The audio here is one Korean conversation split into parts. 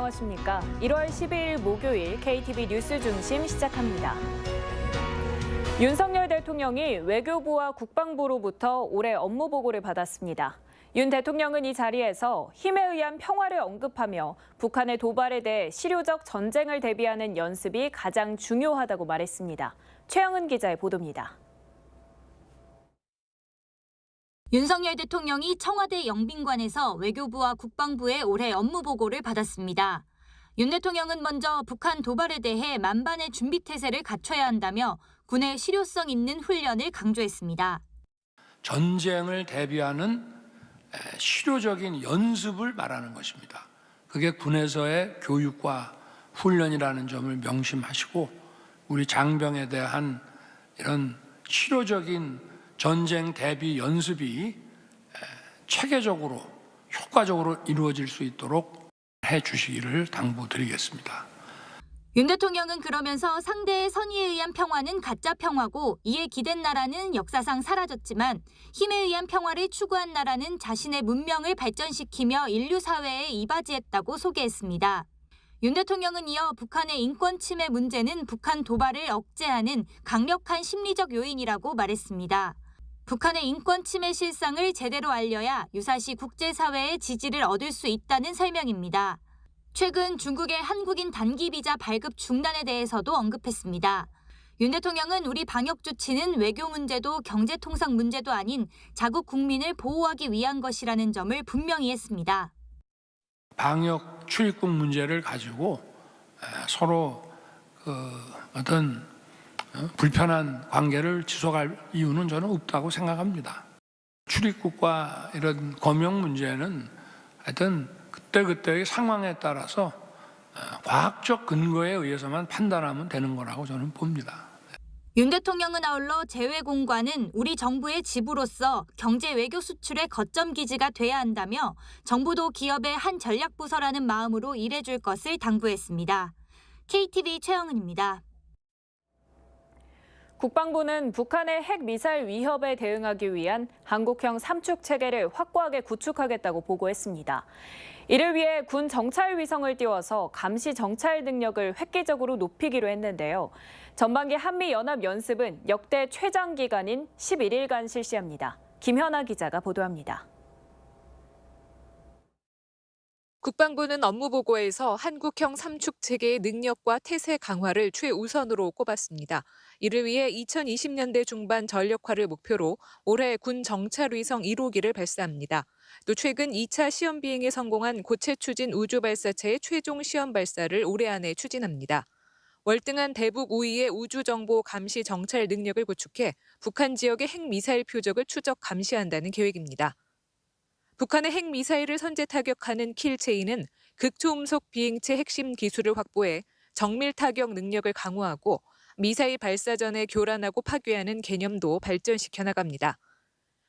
안녕하십니까. 1월 12일 목요일 KTV 뉴스 중심 시작합니다. 윤석열 대통령이 외교부와 국방부로부터 올해 업무 보고를 받았습니다. 윤 대통령은 이 자리에서 힘에 의한 평화를 언급하며 북한의 도발에 대해 실효적 전쟁을 대비하는 연습이 가장 중요하다고 말했습니다. 최영은 기자의 보도입니다. 윤석열 대통령이 청와대 영빈관에서 외교부와 국방부의 올해 업무 보고를 받았습니다. 윤 대통령은 먼저 북한 도발에 대해 만반의 준비 태세를 갖춰야 한다며 군의 실효성 있는 훈련을 강조했습니다. 전쟁을 대비하는 에, 실효적인 연습을 말하는 것입니다. 그게 군에서의 교육과 훈련이라는 점을 명심하시고 우리 장병에 대한 이런 실효적인 전쟁 대비 연습이 에, 체계적으로 효과적으로 이루어질 수 있도록 해 주시기를 당부드리겠습니다. 윤 대통령은 그러면서 상대의 선의에 의한 평화는 가짜 평화고 이에 기댄 나라는 역사상 사라졌지만 힘에 의한 평화를 추구한 나라는 자신의 문명을 발전시키며 인류 사회에 이바지했다고 소개했습니다. 윤 대통령은 이어 북한의 인권 침해 문제는 북한 도발을 억제하는 강력한 심리적 요인이라고 말했습니다. 북한의 인권 침해 실상을 제대로 알려야 유사시 국제사회의 지지를 얻을 수 있다는 설명입니다. 최근 중국의 한국인 단기 비자 발급 중단에 대해서도 언급했습니다. 윤 대통령은 우리 방역 조치는 외교 문제도 경제 통상 문제도 아닌 자국 국민을 보호하기 위한 것이라는 점을 분명히 했습니다. 방역 출입국 문제를 가지고 에, 서로 그 어떤 어, 불편한 관계를 지속할 이유는 저는 없다고 생각합니다. 출입국과 이런 검역 문제는 하여튼 그때그때의 상황에 따라서 어, 과학적 근거에 의해서만 판단하면 되는 거라고 저는 봅니다. 윤 대통령은 아울러 재외공관은 우리 정부의 지부로서 경제 외교 수출의 거점 기지가 돼야 한다며 정부도 기업의 한 전략 부서라는 마음으로 일해줄 것을 당부했습니다. KTV 최영은입니다. 국방부는 북한의 핵 미사일 위협에 대응하기 위한 한국형 삼축 체계를 확고하게 구축하겠다고 보고했습니다. 이를 위해 군 정찰 위성을 띄워서 감시 정찰 능력을 획기적으로 높이기로 했는데요. 전반기 한미 연합 연습은 역대 최장 기간인 11일간 실시합니다. 김현아 기자가 보도합니다. 국방부는 업무 보고에서 한국형 삼축 체계의 능력과 태세 강화를 최우선으로 꼽았습니다. 이를 위해 2020년대 중반 전력화를 목표로 올해 군 정찰 위성 1호기를 발사합니다. 또 최근 2차 시험 비행에 성공한 고체 추진 우주 발사체의 최종 시험 발사를 올해 안에 추진합니다. 월등한 대북 우위의 우주 정보 감시 정찰 능력을 구축해 북한 지역의 핵 미사일 표적을 추적 감시한다는 계획입니다. 북한의 핵 미사일을 선제 타격하는 킬체인은 극초음속 비행체 핵심 기술을 확보해 정밀 타격 능력을 강화하고 미사일 발사 전에 교란하고 파괴하는 개념도 발전시켜 나갑니다.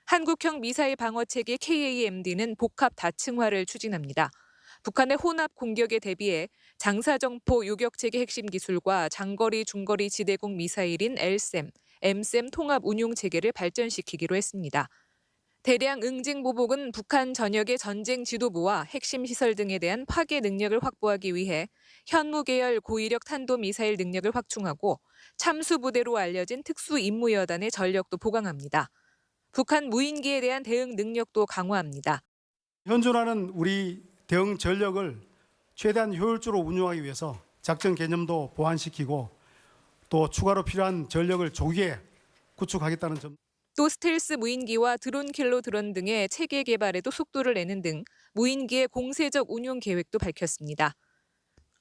한국형 미사일 방어 체계 KAMD는 복합 다층화를 추진합니다. 북한의 혼합 공격에 대비해 장사정포 요격 체계 핵심 기술과 장거리 중거리 지대공 미사일인 LSAM, MSAM 통합 운용 체계를 발전시키기로 했습니다. 대량 응징 보복은 북한 전역의 전쟁 지도부와 핵심 시설 등에 대한 파괴 능력을 확보하기 위해 현무 계열 고위력 탄도 미사일 능력을 확충하고 참수 부대로 알려진 특수 임무 여단의 전력도 보강합니다. 북한 무인기에 대한 대응 능력도 강화합니다. 현존하는 우리 대응 전력을 최대한 효율적으로 운용하기 위해서 작전 개념도 보완시키고 또 추가로 필요한 전력을 조기에 구축하겠다는 점. 또 스텔스 무인기와 드론 킬로 드론 등의 체계 개발에도 속도를 내는 등 무인기의 공세적 운용 계획도 밝혔습니다.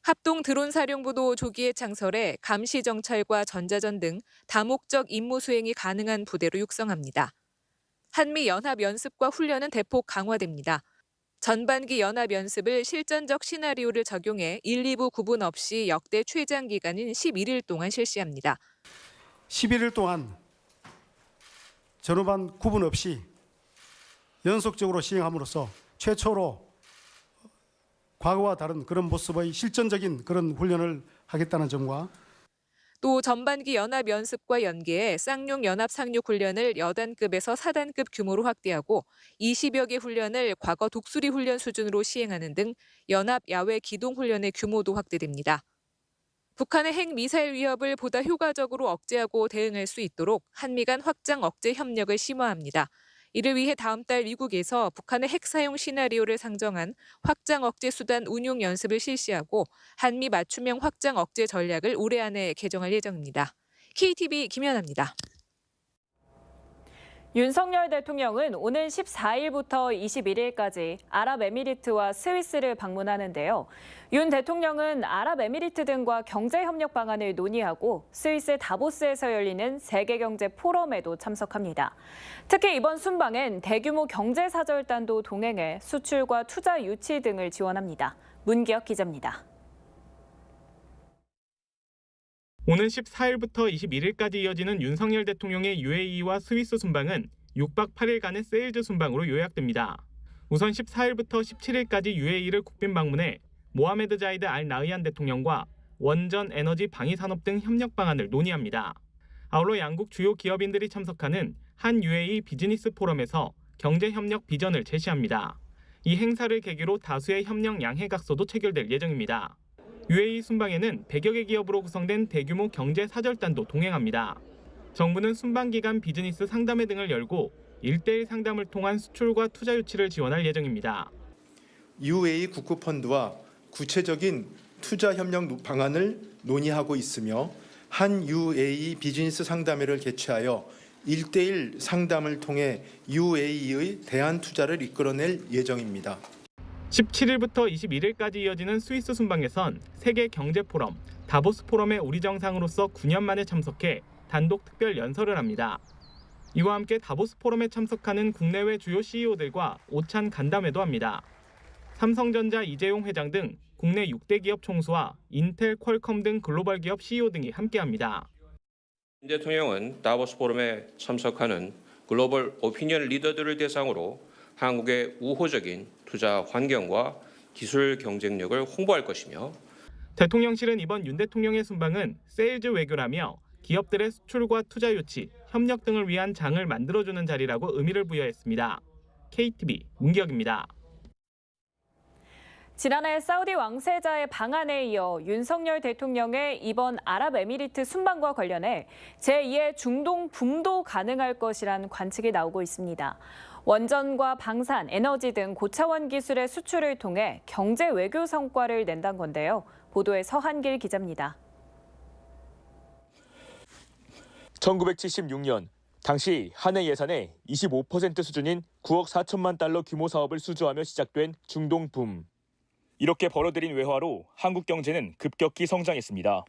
합동 드론 사령부도 조기에 창설해 감시 정찰과 전자전 등 다목적 임무 수행이 가능한 부대로 육성합니다. 한미 연합 연습과 훈련은 대폭 강화됩니다. 전반기 연합 연습을 실전적 시나리오를 적용해 1, 2부 구분 없이 역대 최장 기간인 11일 동안 실시합니다. 11일 동안 전후반 구분 없이 연속적으로 시행함으로써 최초로 과거와 다른 그런 모습의 실전적인 그런 훈련을 하겠다는 점과 또 전반기 연합 연습과 연계해 쌍용 연합 상륙 훈련을 여단급에서 사단급 규모로 확대하고 20여 개 훈련을 과거 독수리 훈련 수준으로 시행하는 등 연합 야외 기동 훈련의 규모도 확대됩니다. 북한의 핵 미사일 위협을 보다 효과적으로 억제하고 대응할 수 있도록 한미 간 확장 억제 협력을 심화합니다. 이를 위해 다음 달 미국에서 북한의 핵 사용 시나리오를 상정한 확장 억제 수단 운용 연습을 실시하고 한미 맞춤형 확장 억제 전략을 올해 안에 개정할 예정입니다. KTV 김연아입니다. 윤석열 대통령은 오는 14일부터 21일까지 아랍에미리트와 스위스를 방문하는데요. 윤 대통령은 아랍에미리트 등과 경제협력 방안을 논의하고 스위스 다보스에서 열리는 세계경제 포럼에도 참석합니다. 특히 이번 순방엔 대규모 경제사절단도 동행해 수출과 투자 유치 등을 지원합니다. 문기혁 기자입니다. 오는 14일부터 21일까지 이어지는 윤석열 대통령의 UAE와 스위스 순방은 6박 8일간의 세일즈 순방으로 요약됩니다. 우선 14일부터 17일까지 UAE를 국빈 방문해 모하메드 자이드 알 나의안 대통령과 원전 에너지 방위 산업 등 협력 방안을 논의합니다. 아울러 양국 주요 기업인들이 참석하는 한 UAE 비즈니스 포럼에서 경제 협력 비전을 제시합니다. 이 행사를 계기로 다수의 협력 양해각서도 체결될 예정입니다. UAE 순방에는 100여 개 기업으로 구성된 대규모 경제 사절단도 동행합니다. 정부는 순방 기간 비즈니스 상담회 등을 열고 1대1 상담을 통한 수출과 투자 유치를 지원할 예정입니다. UAE 국库펀드와 구체적인 투자 협력 방안을 논의하고 있으며 한 UAE 비즈니스 상담회를 개최하여 1대1 상담을 통해 UAE의 대안 투자를 이끌어낼 예정입니다. 17일부터 21일까지 이어지는 스위스 순방에선 세계 경제 포럼 다보스 포럼의 우리 정상으로서 9년 만에 참석해 단독 특별 연설을 합니다. 이와 함께 다보스 포럼에 참석하는 국내외 주요 CEO들과 오찬 간담회도 합니다. 삼성전자 이재용 회장 등 국내 6대 기업 총수와 인텔, 퀄컴 등 글로벌 기업 CEO 등이 함께합니다. 윤 대통령은 다보스 포럼에 참석하는 글로벌 오피니언 리더들을 대상으로 한국의 우호적인 투자 환경과 기술 경쟁력을 홍보할 것이며 대통령실은 이번 윤 대통령의 순방은 세일즈 외교라며 기업들의 수출과 투자 유치, 협력 등을 위한 장을 만들어주는 자리라고 의미를 부여했습니다. KTV 문기혁입니다. 지난해 사우디 왕세자의 방한에 이어 윤석열 대통령의 이번 아랍에미리트 순방과 관련해 제2의 중동 붐도 가능할 것이란 관측이 나오고 있습니다. 원전과 방산, 에너지 등 고차원 기술의 수출을 통해 경제 외교 성과를 낸다는 건데요. 보도에 서한길 기자입니다. 1976년 당시 한해 예산의 25% 수준인 9억 4천만 달러 규모 사업을 수주하며 시작된 중동 붐. 이렇게 벌어들인 외화로 한국 경제는 급격히 성장했습니다.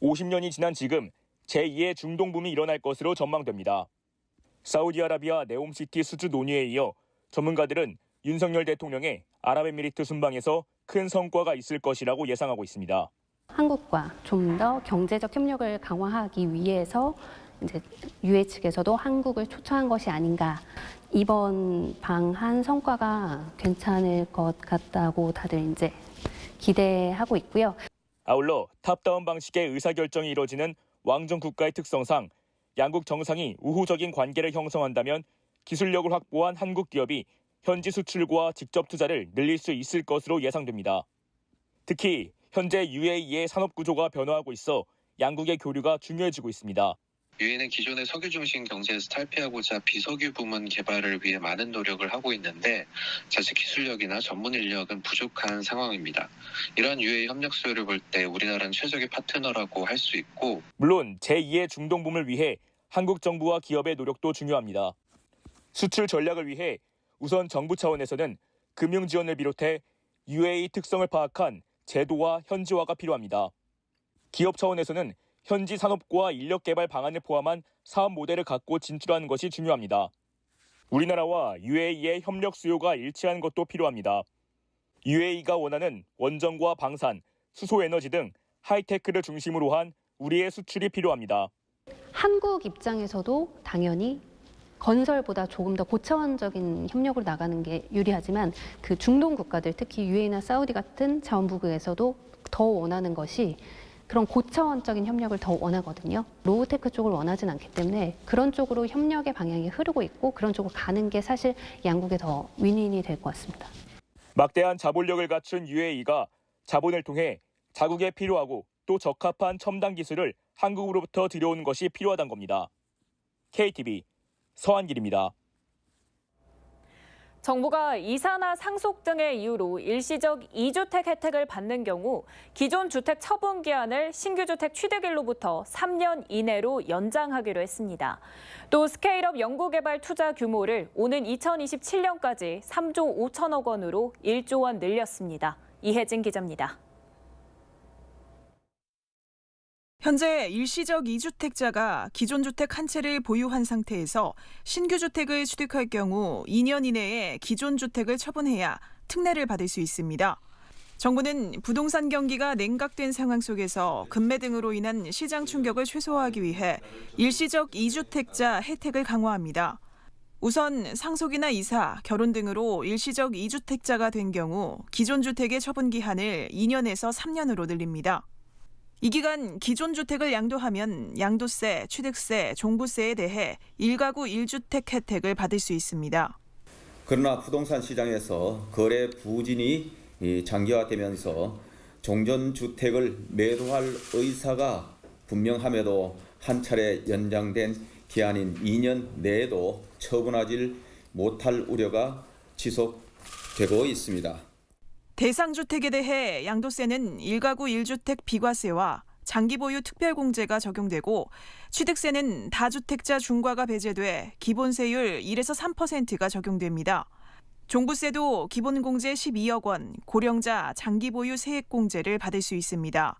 50년이 지난 지금 제2의 중동 붐이 일어날 것으로 전망됩니다. 사우디아라비아 네옴시티 수주 논의에 이어 전문가들은 윤석열 대통령의 아랍에미리트 순방에서 큰 성과가 있을 것이라고 예상하고 있습니다. 한국과 좀 더 경제적 협력을 강화하기 위해서 이제 유해 측에서도 한국을 초청한 것이 아닌가. 이번 방한 성과가 괜찮을 것 같다고 다들 이제 기대하고 있고요. 아울러 탑다운 방식의 의사결정이 이뤄지는 왕정 국가의 특성상 양국 정상이 우호적인 관계를 형성한다면 기술력을 확보한 한국 기업이 현지 수출과 직접 투자를 늘릴 수 있을 것으로 예상됩니다. 특히 현재 UAE의 산업 구조가 변화하고 있어 양국의 교류가 중요해지고 있습니다. 유엔은 기존의 석유 중심 경제에서 탈피하고자 비석유 부문 개발을 위해 많은 노력을 하고 있는데 자체 기술력이나 전문 인력은 부족한 상황입니다. 이러한 유해 협력 수요를 볼 때 우리나라는 최적의 파트너라고 할 수 있고 물론 제2의 중동 붐을 위해 한국 정부와 기업의 노력도 중요합니다. 수출 전략을 위해 우선 정부 차원에서는 금융 지원을 비롯해 UAE 특성을 파악한 제도와 현지화가 필요합니다. 기업 차원에서는 현지 산업과 인력 개발 방안을 포함한 사업 모델을 갖고 진출하는 것이 중요합니다. 우리나라와 UAE의 협력 수요가 일치하는 것도 필요합니다. UAE가 원하는 원전과 방산, 수소 에너지 등 하이테크를 중심으로 한 우리의 수출이 필요합니다. 한국 입장에서도 당연히 건설보다 조금 더 고차원적인 협력으로 나가는 게 유리하지만 그 중동 국가들 특히 유에이나 사우디 같은 자원부국에서도 더 원하는 것이 그런 고차원적인 협력을 더 원하거든요. 로우테크 쪽을 원하진 않기 때문에 그런 쪽으로 협력의 방향이 흐르고 있고 그런 쪽으로 가는 게 사실 양국에 더 윈윈이 될 것 같습니다. 막대한 자본력을 갖춘 UAE가 자본을 통해 자국에 필요하고 또 적합한 첨단 기술을 한국으로부터 들여오는 것이 필요하단 겁니다. KTV 서한길입니다. 정부가 이사나 상속 등의 이유로 일시적 이주택 혜택을 받는 경우 기존 주택 처분 기한을 신규 주택 취득일로부터 3년 이내로 연장하기로 했습니다. 또 스케일업 연구개발 투자 규모를 오는 2027년까지 3조 5천억 원으로 1조 원 늘렸습니다. 이혜진 기자입니다. 현재 일시적 이주택자가 기존 주택 한 채를 보유한 상태에서 신규 주택을 취득할 경우 2년 이내에 기존 주택을 처분해야 특례를 받을 수 있습니다. 정부는 부동산 경기가 냉각된 상황 속에서 금매 등으로 인한 시장 충격을 최소화하기 위해 일시적 이주택자 혜택을 강화합니다. 우선 상속이나 이사, 결혼 등으로 일시적 이주택자가 된 경우 기존 주택의 처분 기한을 2년에서 3년으로 늘립니다. 이 기간 기존 주택을 양도하면 양도세, 취득세, 종부세에 대해 1가구 1주택 혜택을 받을 수 있습니다. 그러나 부동산 시장에서 거래 부진이 이, 장기화되면서 종전 주택을 매도할 의사가 분명함에도 한 차례 연장된 기한인 2년 내에도 처분하지 못할 우려가 지속되고 있습니다. 대상 주택에 대해 양도세는 1가구 1주택 비과세와 장기 보유 특별공제가 적용되고 취득세는 다주택자 중과가 배제돼 기본세율 1에서 3%가 적용됩니다. 종부세도 기본공제 12억 원, 고령자 장기 보유 세액공제를 받을 수 있습니다.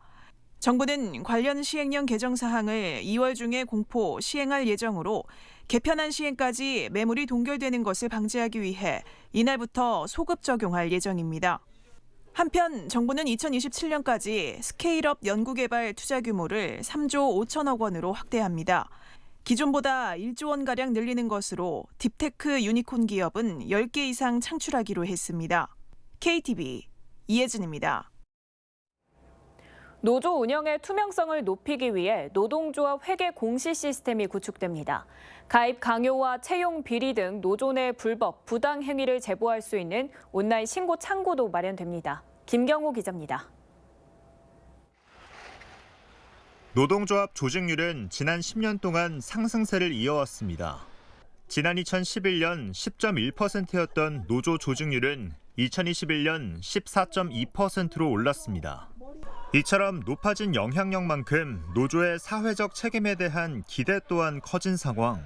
정부는 관련 시행령 개정 사항을 2월 중에 공포 시행할 예정으로 개편안 시행까지 매물이 동결되는 것을 방지하기 위해 이날부터 소급 적용할 예정입니다. 한편 정부는 2027년까지 스케일업 연구개발 투자 규모를 3조 5천억 원으로 확대합니다. 기존보다 1조 원가량 늘리는 것으로 딥테크 유니콘 기업은 10개 이상 창출하기로 했습니다. KTV 이혜진입니다. 노조 운영의 투명성을 높이기 위해 노동조합 회계 공시 시스템이 구축됩니다. 가입 강요와 채용 비리 등 노조 내 불법, 부당 행위를 제보할 수 있는 온라인 신고 창구도 마련됩니다. 김경호 기자입니다. 노동조합 조직률은 지난 10년 동안 상승세를 이어왔습니다. 지난 2011년 10.1%였던 노조 조직률은 2021년 14.2%로 올랐습니다. 이처럼 높아진 영향력만큼 노조의 사회적 책임에 대한 기대 또한 커진 상황.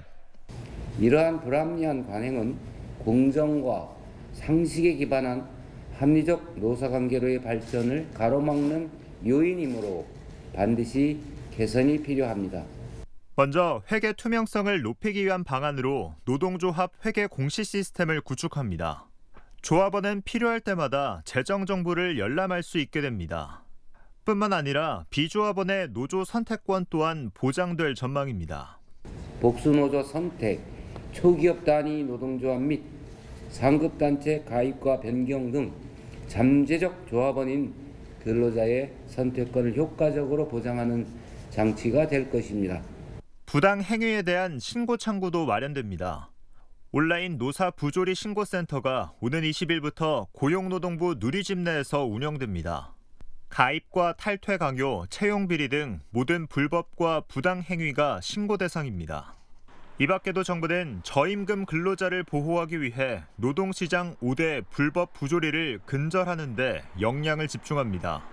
이러한 불합리한 관행은 공정과 상식에 기반한 합리적 노사관계로의 발전을 가로막는 요인이므로 반드시 개선이 필요합니다. 먼저 회계 투명성을 높이기 위한 방안으로 노동조합 회계 공시 시스템을 구축합니다. 조합원은 필요할 때마다 재정 정보를 열람할 수 있게 됩니다. 뿐만 아니라 비조합원의 노조 선택권 또한 보장될 전망입니다. 복수노조 선택, 초기업 단위 노동조합 및 상급단체 가입과 변경 등 잠재적 조합원인 근로자의 선택권을 효과적으로 보장하는 장치가 될 것입니다. 부당 행위에 대한 신고 창구도 마련됩니다. 온라인 노사 부조리 신고센터가 오는 20일부터 고용노동부 누리집 내에서 운영됩니다. 가입과 탈퇴 강요, 채용 비리 등 모든 불법과 부당 행위가 신고 대상입니다. 이 밖에도 정부는 저임금 근로자를 보호하기 위해 노동시장 5대 불법 부조리를 근절하는 데 역량을 집중합니다.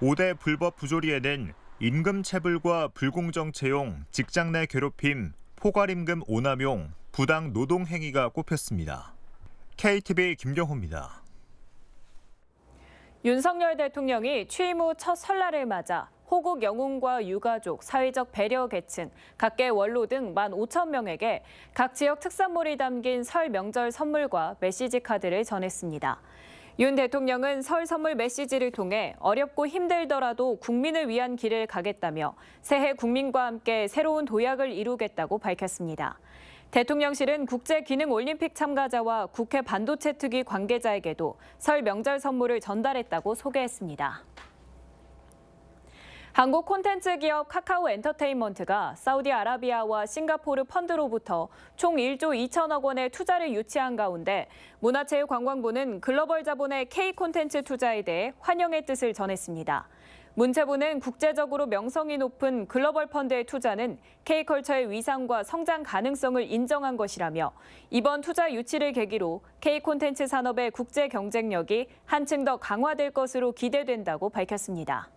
5대 불법 부조리에는 임금 체불과 불공정 채용, 직장 내 괴롭힘, 포괄임금 오남용, 부당 노동 행위가 꼽혔습니다. KTV 김경호입니다. 윤석열 대통령이 취임 후 첫 설날을 맞아 호국 영웅과 유가족, 사회적 배려 계층, 각계 원로 등 1만 5천 명에게 각 지역 특산물이 담긴 설 명절 선물과 메시지 카드를 전했습니다. 윤 대통령은 설 선물 메시지를 통해 어렵고 힘들더라도 국민을 위한 길을 가겠다며 새해 국민과 함께 새로운 도약을 이루겠다고 밝혔습니다. 대통령실은 국제기능올림픽 참가자와 국회 반도체 특위 관계자에게도 설 명절 선물을 전달했다고 소개했습니다. 한국 콘텐츠 기업 카카오 엔터테인먼트가 사우디아라비아와 싱가포르 펀드로부터 총 1조 2천억 원의 투자를 유치한 가운데 문화체육관광부는 글로벌 자본의 K 콘텐츠 투자에 대해 환영의 뜻을 전했습니다. 문체부는 국제적으로 명성이 높은 글로벌 펀드의 투자는 K컬처의 위상과 성장 가능성을 인정한 것이라며 이번 투자 유치를 계기로 K 콘텐츠 산업의 국제 경쟁력이 한층 더 강화될 것으로 기대된다고 밝혔습니다.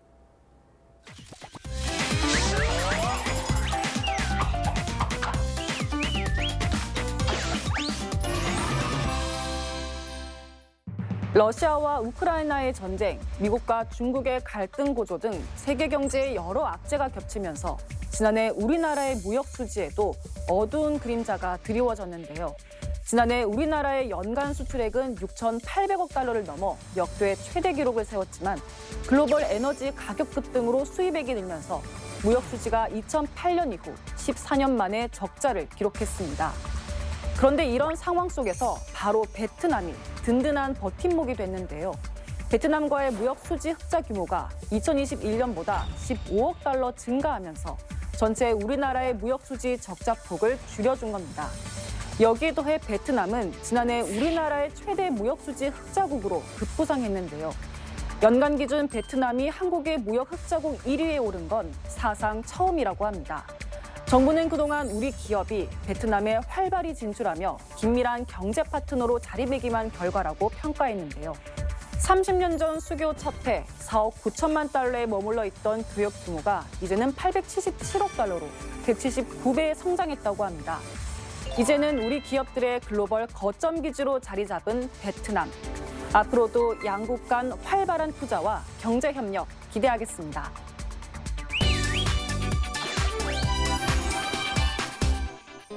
러시아와 우크라이나의 전쟁, 미국과 중국의 갈등 고조 등 세계 경제의 여러 악재가 겹치면서 지난해 우리나라의 무역 수지에도 어두운 그림자가 드리워졌는데요. 지난해 우리나라의 연간 수출액은 6,800억 달러를 넘어 역대 최대 기록을 세웠지만 글로벌 에너지 가격 급등으로 수입액이 늘면서 무역 수지가 2008년 이후 14년 만에 적자를 기록했습니다. 그런데 이런 상황 속에서 바로 베트남이 든든한 버팀목이 됐는데요. 베트남과의 무역 수지 흑자 규모가 2021년보다 15억 달러 증가하면서 전체 우리나라의 무역 수지 적자 폭을 줄여준 겁니다. 여기에 더해 베트남은 지난해 우리나라의 최대 무역 수지 흑자국으로 급부상했는데요. 연간 기준 베트남이 한국의 무역 흑자국 1위에 오른 건 사상 처음이라고 합니다. 정부는 그동안 우리 기업이 베트남에 활발히 진출하며 긴밀한 경제 파트너로 자리매김한 결과라고 평가했는데요. 30년 전 수교 첫해 4억 9천만 달러에 머물러 있던 교역 규모가 이제는 877억 달러로 179배에 성장했다고 합니다. 이제는 우리 기업들의 글로벌 거점 기지로 자리 잡은 베트남. 앞으로도 양국 간 활발한 투자와 경제 협력 기대하겠습니다.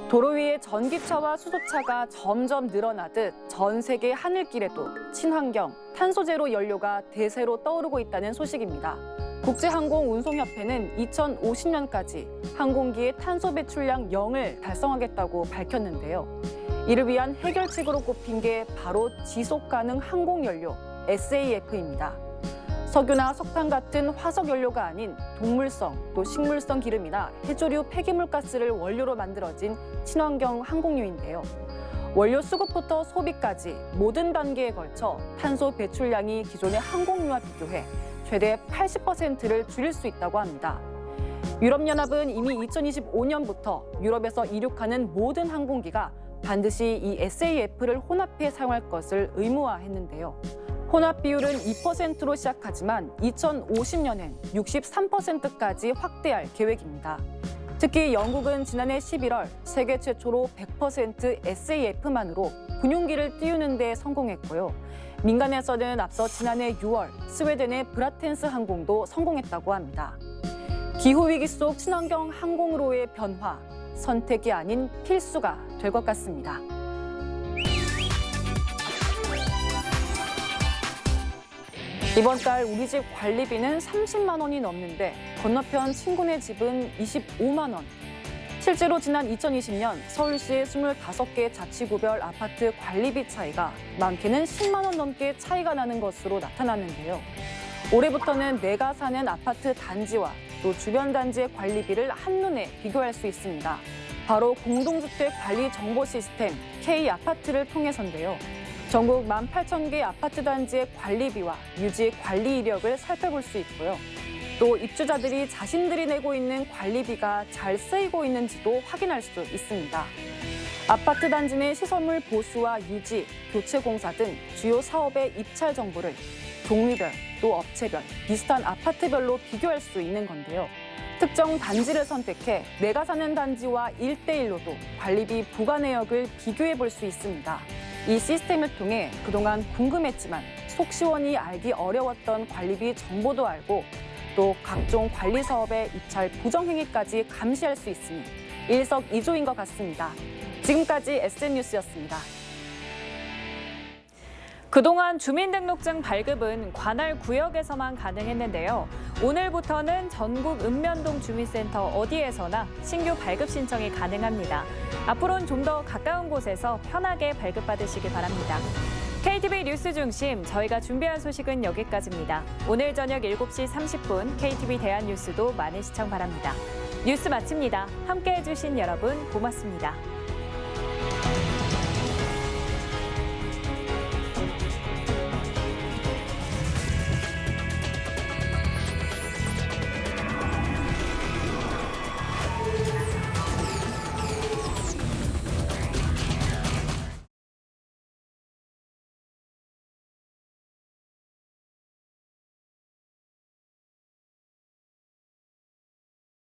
도로 위에 전기차와 수소차가 점점 늘어나듯 전 세계 하늘길에도 친환경, 탄소제로 연료가 대세로 떠오르고 있다는 소식입니다. 국제항공운송협회는 2050년까지 항공기의 탄소 배출량 0을 달성하겠다고 밝혔는데요. 이를 위한 해결책으로 꼽힌 게 바로 지속 가능 항공연료 SAF입니다. 석유나 석탄 같은 화석 연료가 아닌 동물성 또 식물성 기름이나 해조류 폐기물 가스를 원료로 만들어진 친환경 항공유인데요. 원료 수급부터 소비까지 모든 단계에 걸쳐 탄소 배출량이 기존의 항공유와 비교해 최대 80%를 줄일 수 있다고 합니다. 유럽연합은 이미 2025년부터 유럽에서 이륙하는 모든 항공기가 반드시 이 SAF를 혼합해 사용할 것을 의무화했는데요. 혼합 비율은 2%로 시작하지만 2050년엔 63%까지 확대할 계획입니다. 특히 영국은 지난해 11월 세계 최초로 100% SAF만으로 군용기를 띄우는 데 성공했고요. 민간에서는 앞서 지난해 6월 스웨덴의 브라텐스 항공도 성공했다고 합니다. 기후위기 속 친환경 항공으로의 변화, 선택이 아닌 필수가 될 것 같습니다. 이번 달 우리 집 관리비는 30만 원이 넘는데 건너편 친구네 집은 25만 원. 실제로 지난 2020년 서울시의 25개 자치구별 아파트 관리비 차이가 많게는 10만 원 넘게 차이가 나는 것으로 나타났는데요. 올해부터는 내가 사는 아파트 단지와 또 주변 단지의 관리비를 한눈에 비교할 수 있습니다. 바로 공동주택 관리 정보 시스템 K 아파트를 통해서인데요. 전국 18,000개 아파트 단지의 관리비와 유지 관리 이력을 살펴볼 수 있고요. 또 입주자들이 자신들이 내고 있는 관리비가 잘 쓰이고 있는지도 확인할 수 있습니다. 아파트 단지 내 시설물 보수와 유지, 교체 공사 등 주요 사업의 입찰 정보를 종류별 또 업체별, 비슷한 아파트별로 비교할 수 있는 건데요. 특정 단지를 선택해 내가 사는 단지와 일대일로도 관리비 부과 내역을 비교해 볼 수 있습니다. 이 시스템을 통해 그동안 궁금했지만 속 시원히 알기 어려웠던 관리비 정보도 알고 또 각종 관리 사업의 입찰 부정 행위까지 감시할 수 있으니 일석이조인 것 같습니다. 지금까지 SN뉴스였습니다. 그동안 주민등록증 발급은 관할 구역에서만 가능했는데요. 오늘부터는 전국 읍면동 주민센터 어디에서나 신규 발급 신청이 가능합니다. 앞으로는 좀 더 가까운 곳에서 편하게 발급받으시기 바랍니다. KTV 뉴스 중심 저희가 준비한 소식은 여기까지입니다. 오늘 저녁 7시 30분 KTV 대한 뉴스도 많은 시청 바랍니다. 뉴스 마칩니다. 함께 해주신 여러분 고맙습니다.